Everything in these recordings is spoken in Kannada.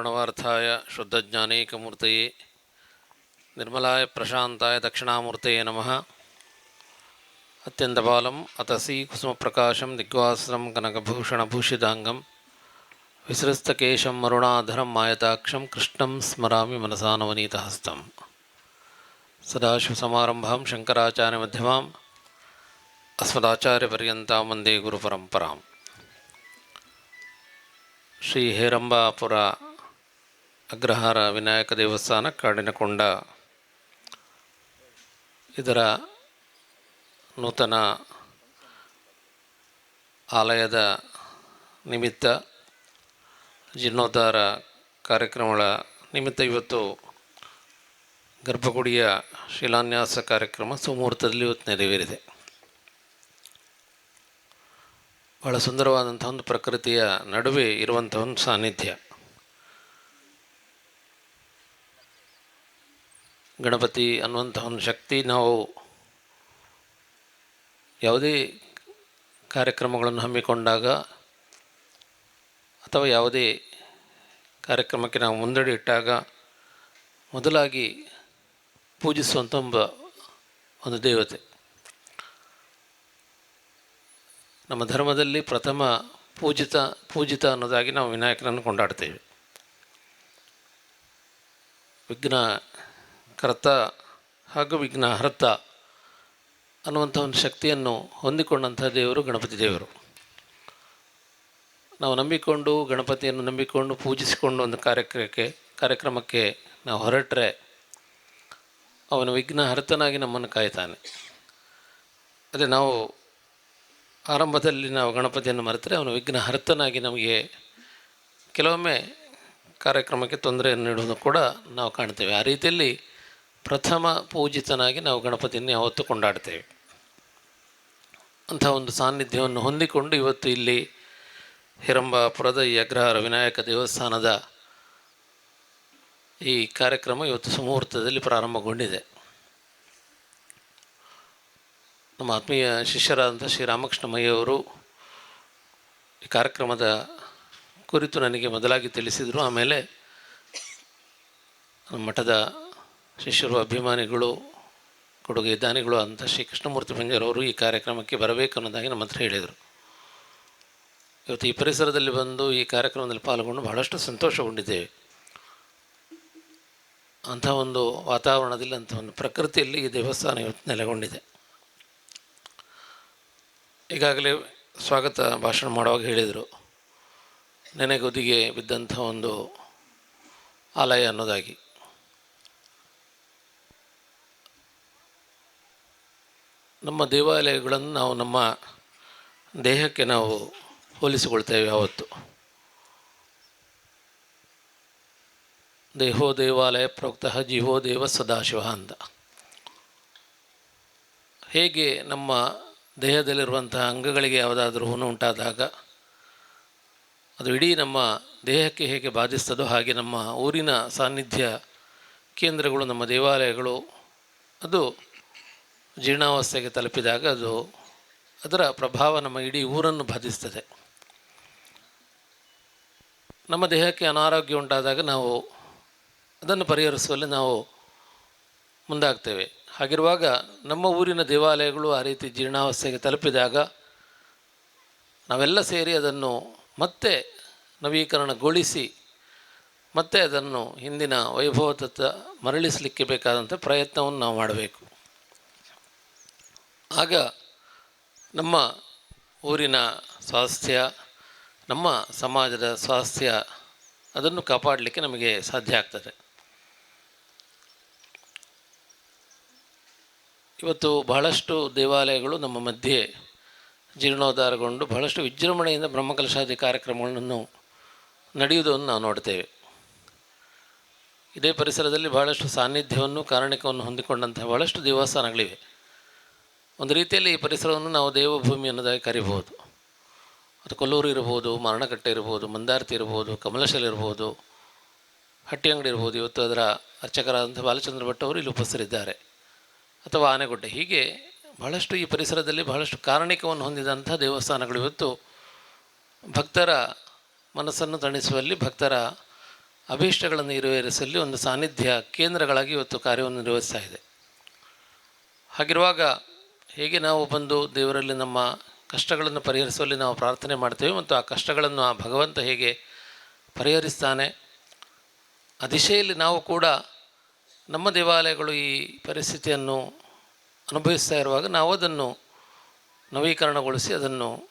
प्रणवाय शुद्धज्ञानेकमूर्त निर्मलाय प्रशाताय दक्षिणामूर्त नम। अत्यंतम अतसी कुसुम प्रकाशम दिग्वासम कनकभूषण भूषितांगं विसृस्तकेशम मरुणाधरम मयताक्ष कृष्ण स्मरा मनसा नवनीत हस्त सदाशिवसमारंभा शंकराचार्य मध्यमा अस्मदाचार्यपर्यता वंदे गुरुपरंपरा श्री हेरंबापुरा ಅಗ್ರಹಾರ ವಿನಾಯಕ ದೇವಸ್ಥಾನ ಕಾಡಿನಕೊಂಡ. ಇದರ ನೂತನ ಆಲಯದ ನಿಮಿತ್ತ ಜೀರ್ಣೋದ್ಧಾರ ಕಾರ್ಯಕ್ರಮಗಳ ನಿಮಿತ್ತ ಇವತ್ತು ಗರ್ಭಗುಡಿಯ ಶಿಲಾನ್ಯಾಸ ಕಾರ್ಯಕ್ರಮ ಸುಮುಹೂರ್ತದಲ್ಲಿ ಇವತ್ತು ನೆರವೇರಿದೆ. ಬಹಳ ಸುಂದರವಾದಂಥ ಒಂದು ಪ್ರಕೃತಿಯ ನಡುವೆ ಇರುವಂಥ ಒಂದು ಸಾನ್ನಿಧ್ಯ. ಗಣಪತಿ ಅನ್ನುವಂಥ ಒಂದು ಶಕ್ತಿ ನಾವು ಯಾವುದೇ ಕಾರ್ಯಕ್ರಮಗಳನ್ನು ಹಮ್ಮಿಕೊಂಡಾಗ ಅಥವಾ ಯಾವುದೇ ಕಾರ್ಯಕ್ರಮಕ್ಕೆ ನಾವು ಮುಂದಡಿ ಇಟ್ಟಾಗ ಮೊದಲಾಗಿ ಪೂಜಿಸುವಂಥ ಒಂದು ದೇವತೆ. ನಮ್ಮ ಧರ್ಮದಲ್ಲಿ ಪ್ರಥಮ ಪೂಜಿತ ಪೂಜಿತ ಅನ್ನೋದಾಗಿ ನಾವು ವಿನಾಯಕನನ್ನು ಕೊಂಡಾಡ್ತೇವೆ. ವಿಘ್ನ ಕರ್ತ ಹಾಗೂ ವಿಘ್ನ ಹರ್ತ ಅನ್ನುವಂಥ ಒಂದು ಶಕ್ತಿಯನ್ನು ಹೊಂದಿಕೊಂಡಂಥ ದೇವರು ಗಣಪತಿ ದೇವರು. ನಾವು ನಂಬಿಕೊಂಡು, ಗಣಪತಿಯನ್ನು ನಂಬಿಕೊಂಡು ಪೂಜಿಸಿಕೊಂಡು ಒಂದು ಕಾರ್ಯಕ್ರಮಕ್ಕೆ ಕಾರ್ಯಕ್ರಮಕ್ಕೆ ನಾವು ಹೊರಟ್ರೆ ಅವನು ವಿಘ್ನ ಹರ್ತನಾಗಿ ನಮ್ಮನ್ನು ಕಾಯ್ತಾನೆ. ಅದೇ ನಾವು ಆರಂಭದಲ್ಲಿ ನಾವು ಗಣಪತಿಯನ್ನು ಮರೆತರೆ ಅವನು ವಿಘ್ನ ಹರ್ತನಾಗಿ ನಮಗೆ ಕೆಲವೊಮ್ಮೆ ಕಾರ್ಯಕ್ರಮಕ್ಕೆ ತೊಂದರೆಯನ್ನು ನೀಡುವುದು ಕೂಡ ನಾವು ಕಾಣ್ತೇವೆ. ಆ ರೀತಿಯಲ್ಲಿ ಪ್ರಥಮ ಪೂಜಿತನಾಗಿ ನಾವು ಗಣಪತಿಯನ್ನು ಯಾವತ್ತೂ ಕೊಂಡಾಡ್ತೇವೆ. ಅಂಥ ಒಂದು ಸಾನ್ನಿಧ್ಯವನ್ನು ಹೊಂದಿಕೊಂಡು ಇವತ್ತು ಇಲ್ಲಿ ಹಿರಂಬಾಪುರದ ಈ ಅಗ್ರಹಾರ ವಿನಾಯಕ ದೇವಸ್ಥಾನದ ಈ ಕಾರ್ಯಕ್ರಮ ಇವತ್ತು ಸುಮುಹೂರ್ತದಲ್ಲಿ ಪ್ರಾರಂಭಗೊಂಡಿದೆ. ನಮ್ಮ ಆತ್ಮೀಯ ಶಿಷ್ಯರಾದಂಥ ಶ್ರೀರಾಮಕೃಷ್ಣ ಮಯ್ಯವರು ಈ ಕಾರ್ಯಕ್ರಮದ ಕುರಿತು ನನಗೆ ಮೊದಲಾಗಿ ತಿಳಿಸಿದರು. ಆಮೇಲೆ ಮಠದ ಶಿಷ್ಯರು, ಅಭಿಮಾನಿಗಳು, ಕೊಡುಗೆ ದಾನಿಗಳು ಅಂತ ಶ್ರೀ ಕೃಷ್ಣಮೂರ್ತಿ ಪಂಜರವರು ಈ ಕಾರ್ಯಕ್ರಮಕ್ಕೆ ಬರಬೇಕು ಅನ್ನೋದಾಗಿ ನಮ್ಮ ಹತ್ರ ಹೇಳಿದರು. ಇವತ್ತು ಈ ಪರಿಸರದಲ್ಲಿ ಬಂದು ಈ ಕಾರ್ಯಕ್ರಮದಲ್ಲಿ ಪಾಲ್ಗೊಂಡು ಬಹಳಷ್ಟು ಸಂತೋಷಗೊಂಡಿದ್ದೇವೆ. ಅಂಥ ಒಂದು ವಾತಾವರಣದಲ್ಲಿ, ಅಂಥ ಒಂದು ಪ್ರಕೃತಿಯಲ್ಲಿ ಈ ದೇವಸ್ಥಾನ ಇವತ್ತು ನೆಲೆಗೊಂಡಿದೆ. ಈಗಾಗಲೇ ಸ್ವಾಗತ ಭಾಷಣ ಮಾಡುವಾಗ ಹೇಳಿದರು, ನೆನೆಗುದಿಗೆ ಬಿದ್ದಂಥ ಒಂದು ಆಲಯ ಅನ್ನೋದಾಗಿ. ನಮ್ಮ ದೇವಾಲಯಗಳನ್ನು ನಾವು ನಮ್ಮ ದೇಹಕ್ಕೆ ನಾವು ಹೋಲಿಸಿಕೊಳ್ತೇವೆ ಯಾವತ್ತು. ದೇಹೋ ದೇವಾಲಯ ಪ್ರೋಕ್ತ ಜೀವೋ ದೇವ ಸದಾಶಿವ ಅಂತ. ಹೇಗೆ ನಮ್ಮ ದೇಹದಲ್ಲಿರುವಂತಹ ಅಂಗಗಳಿಗೆ ಯಾವುದಾದ್ರೂ ಹುಣ್ಣು ಉಂಟಾದಾಗ ಅದು ಇಡೀ ನಮ್ಮ ದೇಹಕ್ಕೆ ಹೇಗೆ ಬಾಧಿಸ್ತದೋ ಹಾಗೆ ನಮ್ಮ ಊರಿನ ಸಾನ್ನಿಧ್ಯ ಕೇಂದ್ರಗಳು, ನಮ್ಮ ದೇವಾಲಯಗಳು, ಅದು ಜೀರ್ಣಾವಸ್ಥೆಗೆ ತಲುಪಿದಾಗ ಅದು ಅದರ ಪ್ರಭಾವ ನಮ್ಮ ಇಡೀ ಊರನ್ನು ಬಾಧಿಸ್ತದೆ. ನಮ್ಮ ದೇಹಕ್ಕೆ ಅನಾರೋಗ್ಯ ಉಂಟಾದಾಗ ನಾವು ಅದನ್ನು ಪರಿಹರಿಸುವಲ್ಲಿ ನಾವು ಮುಂದಾಗ್ತೇವೆ. ಹಾಗಿರುವಾಗ ನಮ್ಮ ಊರಿನ ದೇವಾಲಯಗಳು ಆ ರೀತಿ ಜೀರ್ಣಾವಸ್ಥೆಗೆ ತಲುಪಿದಾಗ ನಾವೆಲ್ಲ ಸೇರಿ ಅದನ್ನು ಮತ್ತೆ ನವೀಕರಣಗೊಳಿಸಿ ಮತ್ತೆ ಅದನ್ನು ಹಿಂದಿನ ವೈಭವತತ್ತ ಮರಳಿಸಲಿಕ್ಕೆ ಬೇಕಾದಂಥ ಪ್ರಯತ್ನವನ್ನು ನಾವು ಮಾಡಬೇಕು. ಆಗ ನಮ್ಮ ಊರಿನ ಸ್ವಾಸ್ಥ್ಯ, ನಮ್ಮ ಸಮಾಜದ ಸ್ವಾಸ್ಥ್ಯ ಅದನ್ನು ಕಾಪಾಡಲಿಕ್ಕೆ ನಮಗೆ ಸಾಧ್ಯ ಆಗ್ತದೆ. ಇವತ್ತು ಬಹಳಷ್ಟು ದೇವಾಲಯಗಳು ನಮ್ಮ ಮಧ್ಯೆ ಜೀರ್ಣೋದ್ಧಾರಗೊಂಡು ಬಹಳಷ್ಟು ವಿಜೃಂಭಣೆಯಿಂದ ಬ್ರಹ್ಮಕಲಶಾದಿ ಕಾರ್ಯಕ್ರಮಗಳನ್ನು ನಡೆಯುವುದನ್ನು ನಾವು ನೋಡ್ತೇವೆ. ಇದೇ ಪರಿಸರದಲ್ಲಿ ಬಹಳಷ್ಟು ಸಾನ್ನಿಧ್ಯವನ್ನು ಕಾರಣಿಕವನ್ನು ಹೊಂದಿಕೊಂಡಂತಹ ಬಹಳಷ್ಟು ದೇವಸ್ಥಾನಗಳಿವೆ. ಒಂದು ರೀತಿಯಲ್ಲಿ ಈ ಪರಿಸರವನ್ನು ನಾವು ದೇವಭೂಮಿ ಅನ್ನೋದಾಗಿ ಕರಿಬೋದು ಅದು ಕೊಲ್ಲೂರು ಇರ್ಬೋದು, ಮರಣಕಟ್ಟೆ ಇರ್ಬೋದು, ಮಂದಾರ್ತಿ ಇರ್ಬೋದು, ಕಮಲಶಲ್ ಇರ್ಬೋದು, ಹಟ್ಟಿ ಅಂಗಡಿ ಇರ್ಬೋದು, ಇವತ್ತು ಅದರ ಅರ್ಚಕರಾದಂಥ ಬಾಲಚಂದ್ರ ಭಟ್ ಅವರು ಇಲ್ಲಿ ಉಪಸ್ಥರಿದ್ದಾರೆ. ಅಥವಾ ಆನೆಗುಡ್ಡೆ. ಹೀಗೆ ಬಹಳಷ್ಟು ಈ ಪರಿಸರದಲ್ಲಿ ಬಹಳಷ್ಟು ಕಾರಣಿಕವನ್ನು ಹೊಂದಿದಂಥ ದೇವಸ್ಥಾನಗಳು ಇವತ್ತು ಭಕ್ತರ ಮನಸ್ಸನ್ನು ತಣಿಸುವಲ್ಲಿ, ಭಕ್ತರ ಅಭೀಷ್ಟಗಳನ್ನು ಈಡೇರಿಸಲಿ ಒಂದು ಸಾನ್ನಿಧ್ಯ ಕೇಂದ್ರಗಳಾಗಿ ಇವತ್ತು ಕಾರ್ಯವನ್ನು ನಿರ್ವಹಿಸ್ತಾ ಇದೆ. ಹಾಗಿರುವಾಗ ಹೇಗೆ ನಾವು ಬಂದು ದೇವರಲ್ಲಿ ನಮ್ಮ ಕಷ್ಟಗಳನ್ನು ಪರಿಹರಿಸುವಲ್ಲಿ ನಾವು ಪ್ರಾರ್ಥನೆ ಮಾಡ್ತೇವೆ ಮತ್ತು ಆ ಕಷ್ಟಗಳನ್ನು ಆ ಭಗವಂತ ಹೇಗೆ ಪರಿಹರಿಸ್ತಾನೆ. ಆ ದಿಶೆಯಲ್ಲಿ ನಾವು ಕೂಡ ನಮ್ಮ ದೇವಾಲಯಗಳು ಈ ಪರಿಸ್ಥಿತಿಯನ್ನು ಅನುಭವಿಸ್ತಾ ಇರುವಾಗ ನಾವು ಅದನ್ನು ನವೀಕರಣಗೊಳಿಸಿ ಅದನ್ನು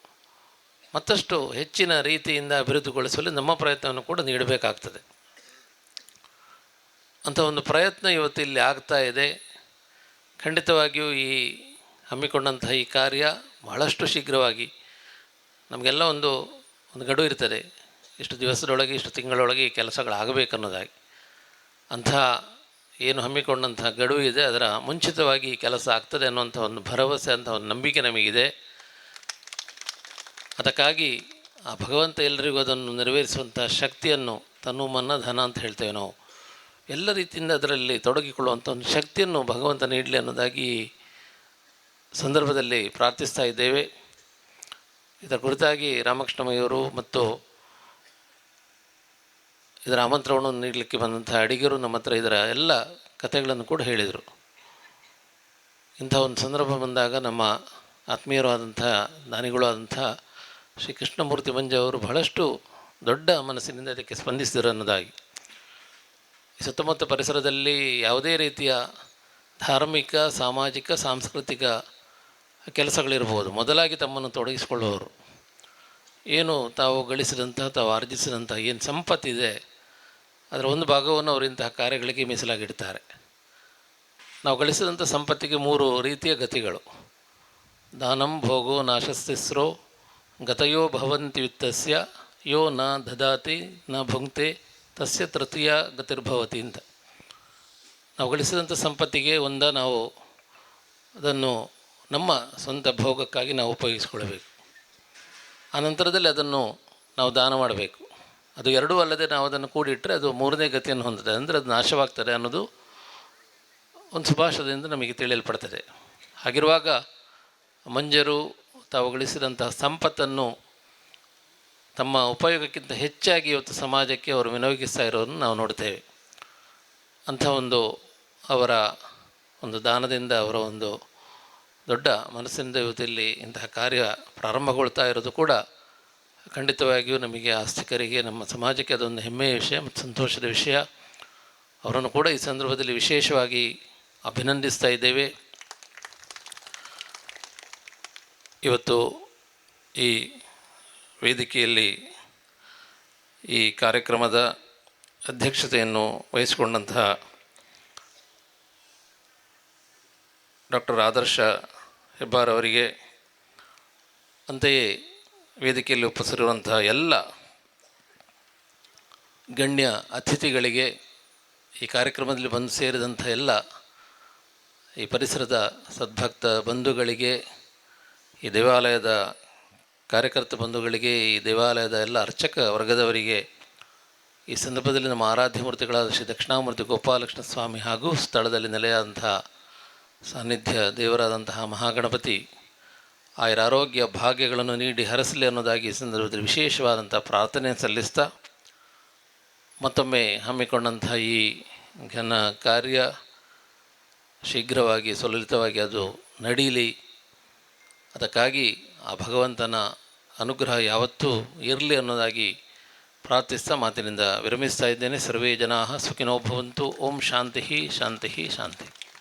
ಮತ್ತಷ್ಟು ಹೆಚ್ಚಿನ ರೀತಿಯಿಂದ ಅಭಿವೃದ್ಧಿಗೊಳಿಸುವಲ್ಲಿ ನಮ್ಮ ಪ್ರಯತ್ನವನ್ನು ಕೂಡ ನೀಡಬೇಕಾಗ್ತದೆ. ಅಂಥ ಒಂದು ಪ್ರಯತ್ನ ಇವತ್ತು ಇಲ್ಲಿ ಆಗ್ತಾ ಇದೆ. ಖಂಡಿತವಾಗಿಯೂ ಈ ಹಮ್ಮಿಕೊಂಡಂತಹ ಈ ಕಾರ್ಯ ಬಹಳಷ್ಟು ಶೀಘ್ರವಾಗಿ ನಮಗೆಲ್ಲ ಒಂದು ಒಂದು ಗಡುವು ಇರ್ತದೆ. ಇಷ್ಟು ದಿವಸದೊಳಗೆ, ಇಷ್ಟು ತಿಂಗಳೊಳಗೆ ಈ ಕೆಲಸಗಳಾಗಬೇಕು ಅನ್ನೋದಾಗಿ ಅಂಥ ಏನು ಹಮ್ಮಿಕೊಂಡಂಥ ಗಡುವು ಇದೆ, ಅದರ ಮುಂಚಿತವಾಗಿ ಈ ಕೆಲಸ ಆಗ್ತದೆ ಅನ್ನುವಂಥ ಒಂದು ಭರವಸೆ ಅಂತ ಒಂದು ನಂಬಿಕೆ ನಮಗಿದೆ. ಅದಕ್ಕಾಗಿ ಆ ಭಗವಂತ ಎಲ್ಲರಿಗೂ ಅದನ್ನು ನೆರವೇರಿಸುವಂಥ ಶಕ್ತಿಯನ್ನು ತನು ಮನ್ನ ಧನ ಅಂತ ಹೇಳ್ತೇವೆ ನಾವು. ಎಲ್ಲ ರೀತಿಯಿಂದ ಅದರಲ್ಲಿ ತೊಡಗಿಕೊಳ್ಳುವಂಥ ಒಂದು ಶಕ್ತಿಯನ್ನು ಭಗವಂತ ನೀಡಲಿ ಅನ್ನೋದಾಗಿ ಸಂದರ್ಭದಲ್ಲಿ ಪ್ರಾರ್ಥಿಸ್ತಾ ಇದ್ದೇವೆ. ಇದರ ಕುರಿತಾಗಿ ರಾಮಕೃಷ್ಣಮಯ್ಯವರು ಮತ್ತು ಇದರ ಆಮಂತ್ರಣವನ್ನು ನೀಡಲಿಕ್ಕೆ ಬಂದಂಥ ಅಡಿಗರು ನಮ್ಮ ಹತ್ರ ಇದರ ಎಲ್ಲ ಕಥೆಗಳನ್ನು ಕೂಡ ಹೇಳಿದರು. ಇಂಥ ಒಂದು ಸಂದರ್ಭ ಬಂದಾಗ ನಮ್ಮ ಆತ್ಮೀಯರು ಆದಂಥ, ದಾನಿಗಳು ಆದಂಥ ಶ್ರೀ ಕೃಷ್ಣಮೂರ್ತಿ ಮಂಜ ಅವರು ಬಹಳಷ್ಟು ದೊಡ್ಡ ಮನಸ್ಸಿನಿಂದ ಅದಕ್ಕೆ ಸ್ಪಂದಿಸಿದರು ಅನ್ನೋದಾಗಿ. ಸುತ್ತಮುತ್ತ ಪರಿಸರದಲ್ಲಿ ಯಾವುದೇ ರೀತಿಯ ಧಾರ್ಮಿಕ, ಸಾಮಾಜಿಕ, ಸಾಂಸ್ಕೃತಿಕ ಕೆಲಸಗಳಿರ್ಬೋದು. ಮೊದಲಾಗಿ ತಮ್ಮನ್ನು ತೊಡಗಿಸಿಕೊಳ್ಳುವವರು ಏನು ತಾವು ಗಳಿಸಿದಂತಹ, ತಾವು ಆರ್ಜಿಸಿದಂತಹ ಏನು ಸಂಪತ್ತಿದೆ, ಅದರ ಒಂದು ಭಾಗವನ್ನು ಅವರು ಇಂತಹ ಕಾರ್ಯಗಳಿಗೆ ಮೀಸಲಾಗಿಡ್ತಾರೆ. ನಾವು ಗಳಿಸಿದಂಥ ಸಂಪತ್ತಿಗೆ ಮೂರು ರೀತಿಯ ಗತಿಗಳು. ದಾನಂ ಭೋಗೋ ನಾಶಸ್ತಿಸ್ರೋ ಗತಯೋ ಭವಂತಿ ಯುತ್ತಸ್ಯ ಯೋ ನ ದದಾತಿ, ನ ಭುಂಕ್ತೆ, ತಸ್ಯ ತೃತೀಯ ಗತಿರ್ಭವತಿ ಅಂತ. ನಾವು ಗಳಿಸಿದಂಥ ಸಂಪತ್ತಿಗೆ ಒಂದ ನಾವು ಅದನ್ನು ನಮ್ಮ ಸ್ವಂತ ಭೋಗಕ್ಕಾಗಿ ನಾವು ಉಪಯೋಗಿಸ್ಕೊಳ್ಬೇಕು. ಆನಂತರದಲ್ಲಿ ಅದನ್ನು ನಾವು ದಾನ ಮಾಡಬೇಕು. ಅದು ಎರಡೂ ಅಲ್ಲದೆ ನಾವು ಅದನ್ನು ಕೂಡಿಟ್ಟರೆ ಅದು ಮೂರನೇ ಗತಿಯನ್ನು ಹೊಂದಿದೆ ಅಂದರೆ ಅದು ನಾಶವಾಗ್ತದೆ ಅನ್ನೋದು ಒಂದು ಸುಭಾಷದಿಂದ ನಮಗೆ ತಿಳಿಯಲ್ಪಡ್ತದೆ. ಹಾಗಿರುವಾಗ ಮಂಜರು ತಾವು ಗಳಿಸಿದಂತಹ ಸಂಪತ್ತನ್ನು ತಮ್ಮ ಉಪಯೋಗಕ್ಕಿಂತ ಹೆಚ್ಚಾಗಿ ಇವತ್ತು ಸಮಾಜಕ್ಕೆ ಅವರು ವಿನಿಯೋಗಿಸ್ತಾ ಇರೋದನ್ನು ನಾವು ನೋಡ್ತೇವೆ. ಅಂಥ ಒಂದು ಅವರ ಒಂದು ದಾನದಿಂದ ಅವರ ಒಂದು ದೊಡ್ಡ ಮನಸ್ಸಿನಿಂದ ಇವತ್ತಿಲ್ಲಿ ಇಂತಹ ಕಾರ್ಯ ಪ್ರಾರಂಭಗೊಳ್ತಾ ಇರೋದು ಕೂಡ ಖಂಡಿತವಾಗಿಯೂ ನಮಗೆ ಆಸ್ತಿಕರಿಗೆ, ನಮ್ಮ ಸಮಾಜಕ್ಕೆ ಅದೊಂದು ಹೆಮ್ಮೆಯ ವಿಷಯ ಮತ್ತು ಸಂತೋಷದ ವಿಷಯ. ಅವರನ್ನು ಕೂಡ ಈ ಸಂದರ್ಭದಲ್ಲಿ ವಿಶೇಷವಾಗಿ ಅಭಿನಂದಿಸ್ತಾ ಇದ್ದೇವೆ. ಇವತ್ತು ಈ ವೇದಿಕೆಯಲ್ಲಿ ಈ ಕಾರ್ಯಕ್ರಮದ ಅಧ್ಯಕ್ಷತೆಯನ್ನು ವಹಿಸಿಕೊಂಡಂತಹ ಡಾಕ್ಟರ್ ಆದರ್ಶ ಹೆಬ್ಬಾರ್ ಅವರಿಗೆ. ಅಂತೆಯೇ ವೇದಿಕೆಯಲ್ಲಿ ಉಪಸ್ಥಿರುವಂತಹ ಎಲ್ಲ ಗಣ್ಯ ಅತಿಥಿಗಳಿಗೆ ಈ ಕಾರ್ಯಕ್ರಮದಲ್ಲಿ ಬಂದು ಸೇರಿದಂಥ ಎಲ್ಲ ಈ ಪರಿಸರದ ಸದ್ಭಕ್ತ ಬಂಧುಗಳಿಗೆ, ಈ ದೇವಾಲಯದ ಕಾರ್ಯಕರ್ತ ಬಂಧುಗಳಿಗೆ, ಈ ದೇವಾಲಯದ ಎಲ್ಲ ಅರ್ಚಕ ವರ್ಗದವರಿಗೆ, ಈ ಸಂದರ್ಭದಲ್ಲಿ ನಮ್ಮ ಆರಾಧ್ಯ ಮೂರ್ತಿಗಳಾದ ಶ್ರೀ ದಕ್ಷಿಣಾಮೂರ್ತಿ ಗೋಪಾಲಕೃಷ್ಣ ಸ್ವಾಮಿ ಹಾಗೂ ಸ್ಥಳದಲ್ಲಿ ನೆಲೆಯಾದಂತಹ ಸಾನ್ನಿಧ್ಯ ದೇವರಾದಂತಹ ಮಹಾಗಣಪತಿ ಆಯರ ಆರೋಗ್ಯ ಭಾಗ್ಯಗಳನ್ನು ನೀಡಿ ಹರಸಲಿ ಅನ್ನೋದಾಗಿ ಸಂದರ್ಭದಲ್ಲಿ ವಿಶೇಷವಾದಂಥ ಪ್ರಾರ್ಥನೆ ಸಲ್ಲಿಸ್ತಾ ಮತ್ತೊಮ್ಮೆ ಹಮ್ಮಿಕೊಂಡಂತಹ ಈ ಘನ ಕಾರ್ಯ ಶೀಘ್ರವಾಗಿ ಸುಲಲಿತವಾಗಿ ಅದು ನಡೀಲಿ. ಅದಕ್ಕಾಗಿ ಆ ಭಗವಂತನ ಅನುಗ್ರಹ ಯಾವತ್ತೂ ಇರಲಿ ಅನ್ನೋದಾಗಿ ಪ್ರಾರ್ಥಿಸ್ತಾ ಮಾತಿನಿಂದ ವಿರಮಿಸ್ತಾ ಇದ್ದೇನೆ. ಸರ್ವೇ ಜನಾ ಸುಖಿನೋ ಭವಂತು. ಓಂ ಶಾಂತಿ ಶಾಂತಿ ಶಾಂತಿ.